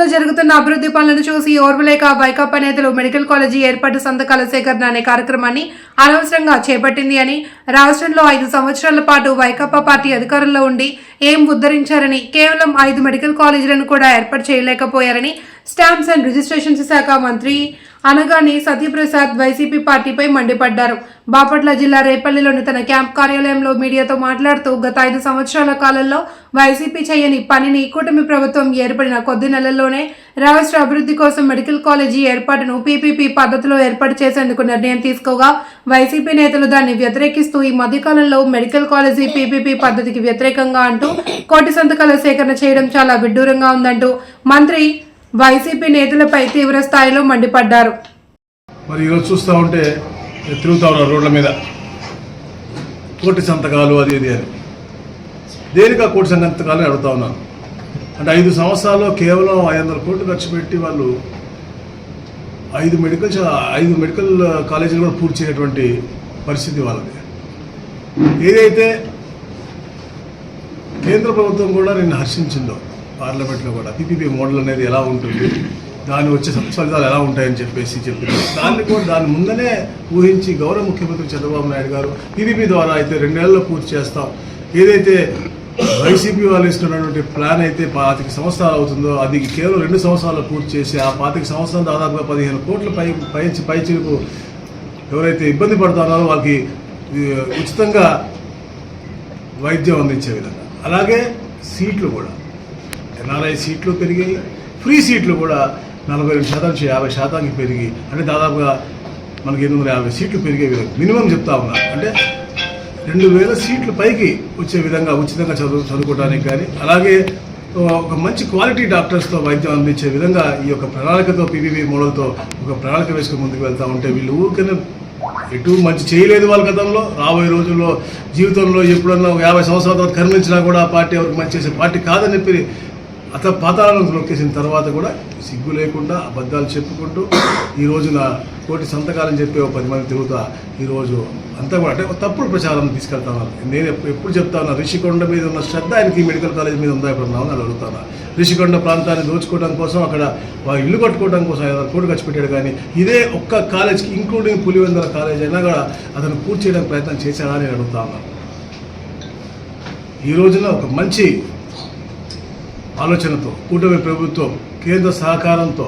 రాష్ట్రంలో జరుగుతున్న అభివృద్ధి పనులను చూసి ఓర్వలేక వైకాపా నేతలు మెడికల్ కాలేజీ ఏర్పాటు సంతకాల సేకరణ అనే కార్యక్రమాన్ని అనవసరంగా చేపట్టింది అని రాష్ట్రంలో ఐదు సంవత్సరాల పాటు వైకాపా పార్టీ అధికారంలో ఉండి ఏం ఉద్ధరించారని కేవలం ఐదు మెడికల్ కాలేజీలను కూడా ఏర్పాటు చేయలేకపోయారని స్టాంప్స్ అండ్ రిజిస్ట్రేషన్స్ శాఖ మంత్రి అనగానే సత్యప్రసాద్ వైసీపీ పార్టీపై మండిపడ్డారు. బాపట్ల జిల్లా రేపల్లిలోని తన క్యాంప్ కార్యాలయంలో మీడియాతో మాట్లాడుతూ గత ఐదు సంవత్సరాల కాలంలో వైసీపీ చేయని పనిని కూటమి ప్రభుత్వం ఏర్పడిన కొద్ది నెలల్లోనే రాష్ట్ర అభివృద్ధి కోసం మెడికల్ కాలేజీ ఏర్పాటును పీపీపీ పద్ధతిలో ఏర్పాటు చేసేందుకు నిర్ణయం తీసుకోగా వైసీపీ నేతలు దాన్ని వ్యతిరేకిస్తూ ఈ మధ్యకాలంలో మెడికల్ కాలేజీ పీపీపీ పద్ధతికి వ్యతిరేకంగా అంటూ కోటి సంతకాల సేకరణ చేయడం చాలా విడ్డూరంగా ఉందంటూ మంత్రి వైసీపీ నేతలపై తీవ్ర స్థాయిలో మండిపడ్డారు. మరి ఈరోజు చూస్తూ ఉంటే తిరుగుతా ఉన్నారు రోడ్ల మీద. కోటి సంతకాలు అది ఇది అని. దేనికి ఆ కోటి సంతకాలు అడుగుతా ఉన్నాను అంటే ఐదు సంవత్సరాల్లో కేవలం ఐదు వందల కోట్లు ఖర్చు పెట్టి వాళ్ళు ఐదు మెడికల్ ఐదు మెడికల్ కాలేజీలు కూడా పూర్తి చేయనటువంటి పరిస్థితి వాళ్ళది. ఏదైతే కేంద్ర ప్రభుత్వం కూడా నిన్ను హర్షించిందో పార్లమెంట్లో కూడా పీపీపీ మోడల్ అనేది ఎలా ఉంటుంది దాని వచ్చే ఫలితాలు ఎలా ఉంటాయని చెప్పేసి చెప్పింది. దాన్ని కూడా దాని ముందనే ఊహించి గౌరవ ముఖ్యమంత్రి చంద్రబాబు నాయుడు గారు పీపీపీ ద్వారా అయితే రెండేళ్ళలో పూర్తి చేస్తాం. ఏదైతే వైసీపీ వాళ్ళు ఇస్తున్నటువంటి ప్లాన్ అయితే పాతిక సంవత్సరాలు అవుతుందో అది కేవలం రెండు సంవత్సరాలు పూర్తి చేసి ఆ పాతిక సంవత్సరాలు దాదాపుగా పదిహేను కోట్ల పై పై పైచిలకు ఎవరైతే ఇబ్బంది పడుతున్నారో వాళ్ళకి ఉచితంగా వైద్యం అందించే విధంగా. అలాగే సీట్లు కూడా. ఎన్ఆర్ఐ సీట్లు పెరిగాయి ఫ్రీ సీట్లు కూడా నలభై రెండు శాతం నుంచి యాభై శాతానికి పెరిగి అంటే దాదాపుగా మనకి ఎనిమిది వందల యాభై సీట్లు పెరిగే విధంగా మినిమం చెప్తా ఉన్నారు అంటే రెండు వేల సీట్లు పైకి వచ్చే విధంగా ఉచితంగా చదువు చదువుకోవడానికి కానీ అలాగే ఒక మంచి క్వాలిటీ డాక్టర్స్తో వైద్యం అందించే విధంగా ఈ యొక్క ప్రణాళికతో పీపీపీ మోడల్తో ఒక ప్రణాళిక వేసుకుని ముందుకు వెళ్తా ఉంటే వీళ్ళు ఊరికైనా ఎటు మంచి చేయలేదు వాళ్ళ గతంలో. రాబోయే రోజుల్లో జీవితంలో ఎప్పుడన్నా యాభై సంవత్సరాల తర్వాత కర్మించినా కూడా ఆ పార్టీ ఎవరికి మంచి చేసే పార్టీ కాదని చెప్పి అత పాతాళంలోకి నొక్కేసిన తర్వాత కూడా సిగ్గు లేకుండా అబద్ధాలు చెప్పుకుంటూ ఈ రోజున కోటి సంతకాలం చెప్పే ఒక పది మంది తిరుగుతా ఈరోజు అంతా కూడా అంటే ఒక తప్పుడు ప్రచారం తీసుకెళ్తాను నేను ఎప్పుడు చెప్తాను రిషికొండ మీద ఉన్న శ్రద్ధ ఆయనకి మెడికల్ కాలేజ్ మీద ఉందా ఇప్పుడు ఉన్నామని అని అడుగుతాను రిషికొండ ప్రాంతాన్ని దోచుకోవడం కోసం అక్కడ ఇల్లు కట్టుకోవడం కోసం ఏదైనా వందల ఖర్చు పెట్టాడు కానీ ఇదే ఒక్క కాలేజ్కి ఇంక్లూడింగ్ పులివెందుల కాలేజ్ అయినా కూడా అతను పూర్తి చేయడానికి ప్రయత్నం చేశాడా అని అడుగుతాను అడుగుతా ఉన్నాను ఈ రోజున ఒక మంచి ఆలోచనతో కూటమి ప్రభుత్వం కేంద్ర సహకారంతో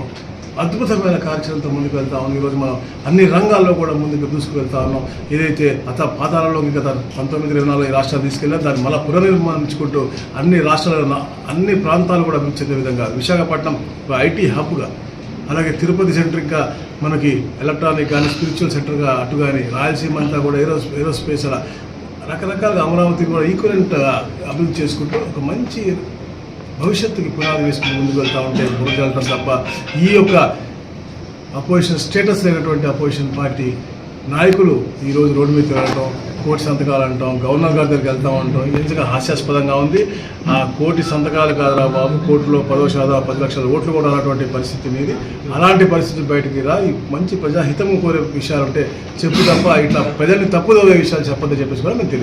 అద్భుతమైన కార్యక్రమంతో ముందుకు వెళ్తా ఉన్నాం ఈరోజు మనం అన్ని రంగాల్లో కూడా ముందుకు దూసుకువెళ్తా ఉన్నాం. ఏదైతే అత పాతాలలోకి గత పంతొమ్మిది ఇరవై నాలుగు రాష్ట్రాలు తీసుకెళ్ళారు దాన్ని మళ్ళీ పునర్నిర్మాణించుకుంటూ అన్ని రాష్ట్రాల అన్ని ప్రాంతాలు కూడా అభివృద్ధి చెందే విధంగా విశాఖపట్నం ఒక ఐటీ హబ్గా అలాగే తిరుపతి సెంటర్ ఇంకా మనకి ఎలక్ట్రానిక్ కానీ స్పిరిచువల్ సెంటర్గా అటు కానీ రాయలసీమ అంతా కూడా ఏరో ఏరోస్పేస్ అలా రకరకాలుగా అమరావతి కూడా ఈక్వలెంట్ అభివృద్ధి చేసుకుంటూ ఒక మంచి భవిష్యత్తుకి పునాది వేసుకుని ముందుకు వెళ్తా ఉంటే ముందుకు వెళ్తాం తప్ప ఈ యొక్క అపోజిషన్ స్టేటస్ లేనటువంటి అపోజిషన్ పార్టీ నాయకులు ఈరోజు రోడ్డు మీద వెళ్ళటం కోటి సంతకాలు అంటాం గవర్నర్ గారి దగ్గరికి వెళ్తాం అంటాం. ఇది నిజంగా హాస్యాస్పదంగా ఉంది. ఆ కోటి సంతకాలు కాదురా బాబు కోటిలో పదో శాతం పది లక్షల ఓట్లు కూడా అన్నటువంటి పరిస్థితి మీది. అలాంటి పరిస్థితి బయటికి రా. ఈ మంచి ప్రజాహితం కోరే విషయాలు ఉంటే చెప్పు తప్ప ఇట్లా ప్రజల్ని తప్పుదోగే విషయాలు చెప్పదని చెప్పేసి కూడా మేము తెలియదు